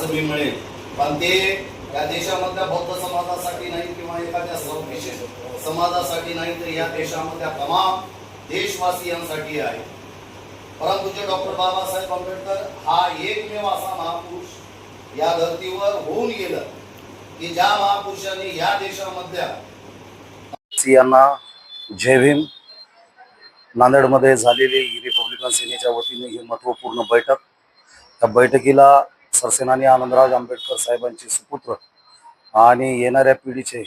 असं मी म्हणेन पण ते या देशामधल्या बौद्ध समाजासाठी नाही किंवा एखाद्या समाजासाठी नाही तर या देशामधल्या तमाम देशवासियांसाठी आहे. परंतु जे डॉक्टर बाबासाहेब आंबेडकर हा एकमेव असा महापुरुष या धर्तीवर होऊन गेला की ज्या महापुरुषांनी या देशामधल्या यांना जय भीम. नांदेडमध्ये झालेली रिपब्लिकन सेनेच्या वतीने ही महत्त्वपूर्ण बैठक. त्या बैठकीला सरसेनानी आनंदराज आंबेडकर साहेबांचे सुपुत्र आणि येणाऱ्या पिढीचे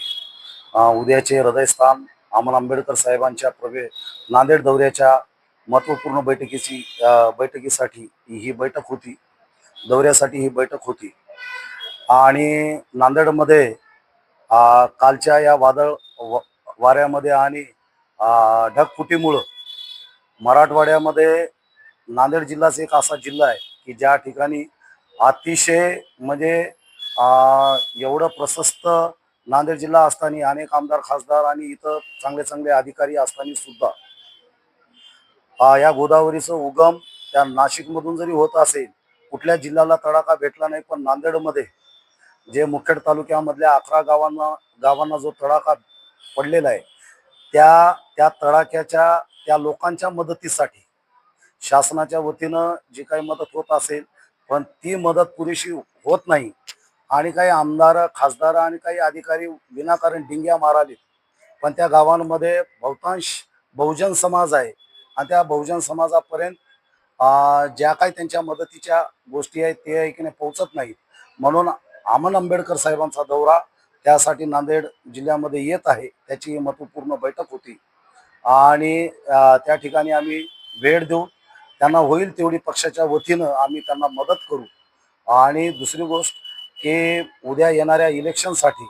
उद्याचे हृदयस्थान अमन आंबेडकर साहेबांच्या प्रवे नांदेड दौऱ्याच्या महत्त्वपूर्ण बैठकीची बैठकीसाठी ही बैठक होती. दौऱ्यासाठी ही बैठक होती. आणि नांदेडमध्ये कालच्या या वादळ वाऱ्यामध्ये आणि ढगफुटीमुळं मराठवाड्यामध्ये नांदेड जिल्हाच एक असा जिल्हा आहे की ज्या ठिकाणी अतिशय म्हणजे अं, एवढं प्रशस्त नांदेड जिल्हा असताना अनेक आमदार खासदार आणि इतर चांगले चांगले अधिकारी असताना सुद्धा या गोदावरीचं उगम त्या नाशिकमधून जरी होत असेल कुठल्या जिल्ह्याला तडाखा भेटला नाही पण नांदेडमध्ये जे मुखेड तालुक्यामधल्या अकरा गावांना गावांना जो तडाखा पडलेला आहे त्या त्या तडाख्याच्या त्या लोकांच्या मदतीसाठी शासनाच्या वतीनं जी काही मदत होत असेल पण ती मदत पुरेशी होत नाही. आणि काही आमदार खासदार आणि काही अधिकारी विनाकारण डिंग्या मारालीत पण त्या गावांमध्ये बहुतांश बहुजन समाज आहे. आणि त्या बहुजन समाजापर्यंत ज्या काही त्यांच्या मदतीच्या गोष्टी आहेत ते ऐकणे पोहोचत नाहीत. म्हणून आमन आंबेडकर साहेबांचा दौरा त्यासाठी नांदेड जिल्ह्यामध्ये येत आहे. त्याची महत्त्वपूर्ण बैठक होती. आणि त्या ठिकाणी आम्ही भेट देऊ त्यांना होईल तेवढी पक्षाच्या वतीनं आम्ही त्यांना मदत करू. आणि दुसरी गोष्ट की उद्या येणाऱ्या इलेक्शनसाठी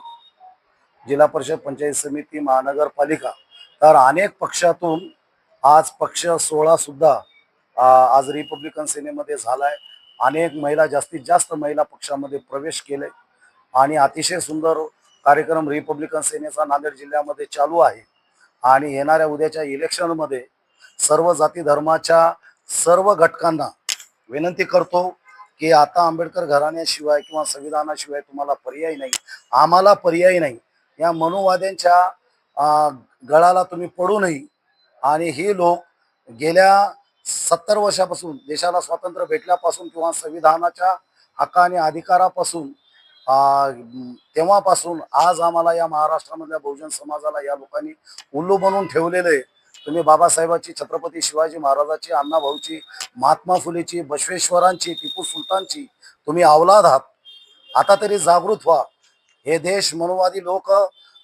जिल्हा परिषद पंचायत समिती महानगरपालिका तर अनेक पक्षातून आज पक्ष सोहळा सुद्धा आज रिपब्लिकन सेनेमध्ये झालाय. अनेक महिला जास्तीत जास्त महिला पक्षामध्ये प्रवेश केले आणि अतिशय सुंदर कार्यक्रम रिपब्लिकन सेनेचा नांदेड जिल्ह्यामध्ये चालू आहे. आणि येणाऱ्या उद्याच्या इलेक्शनमध्ये सर्व जाती धर्माच्या सर्व घटकांना विनंती करतो की आता आंबेडकर घराण्याशिवाय किंवा संविधानाशिवाय तुम्हाला पर्याय नाही आम्हाला पर्याय नाही. या मनुवाद्यांच्या गळाला तुम्ही पडू नये. आणि हे लोक गेल्या सत्तर वर्षापासून देशाला स्वातंत्र्य भेटल्यापासून किंवा संविधानाच्या हक्क आणि अधिकारापासून तेव्हापासून आज आम्हाला या महाराष्ट्रामधल्या बहुजन समाजाला या लोकांनी उल्लू बनवून ठेवलेलं आहे. तुम्ही बाबासाहेबांची छत्रपती शिवाजी महाराजाची अण्णाभाऊची महात्मा फुलेची बसवेश्वरांची टिपू सुलतानची तुम्ही अवलाद आहात. आता तरी जागृत व्हा. हे देश मनोवादी लोक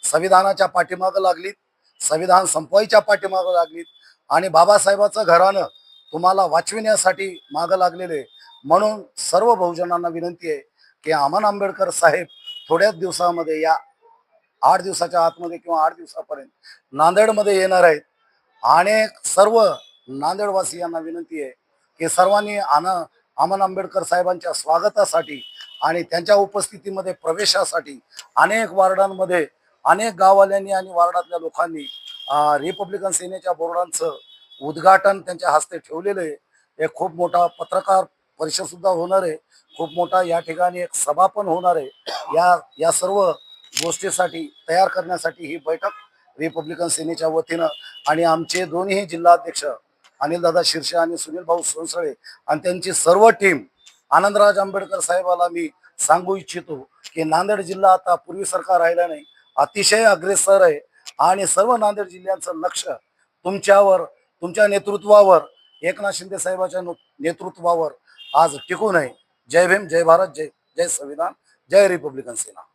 संविधानाच्या पाठीमागं लागलीत. संविधान संपवायच्या पाठीमागं लागलीत. आणि बाबासाहेबाचं घरानं तुम्हाला वाचविण्यासाठी मागं लागलेले म्हणून सर्व बहुजनांना विनंती आहे की अमन आंबेडकर साहेब थोड्याच दिवसामध्ये या आठ दिवसाच्या आतमध्ये किंवा आठ दिवसापर्यंत नांदेडमध्ये येणार आहेत. अनेक सर्व नांदेडवासियांना विनंती आहे की सर्वांनी आना अमन आंबेडकर साहेबांच्या स्वागतासाठी आणि त्यांच्या उपस्थितीमध्ये प्रवेशासाठी अनेक वार्डांमध्ये अनेक गाववाल्यांनी आणि वार्डातल्या लोकांनी रिपब्लिकन सेनेच्या बोर्डांचं उद्घाटन त्यांच्या हस्ते ठेवलेलं आहे. एक खूप मोठा पत्रकार परिषद सुद्धा होणार आहे. खूप मोठा या ठिकाणी एक सभा पण होणार आहे. या या सर्व गोष्टीसाठी तयार करण्यासाठी ही बैठक रिपब्लिकन सेनेच्या वतीनं आणि आमचे दोन्ही जिल्हाध्यक्ष अनिलदादा शिरसे आणि सुनील भाऊ सोनसळे आणि त्यांची सर्व टीम आनंदराज आंबेडकर साहेबाला मी सांगू इच्छितो की नांदेड जिल्हा आता पूर्वीसारखा राहिला नाही अतिशय अग्रेसर आहे आणि सर्व नांदेड जिल्ह्यांचं लक्ष तुमच्यावर तुमच्या नेतृत्वावर एकनाथ शिंदे साहेबाच्या नेतृत्वावर आज टिकून आहे जय भीम जय भारत जय जय संविधान जय रिपब्लिकन सेना.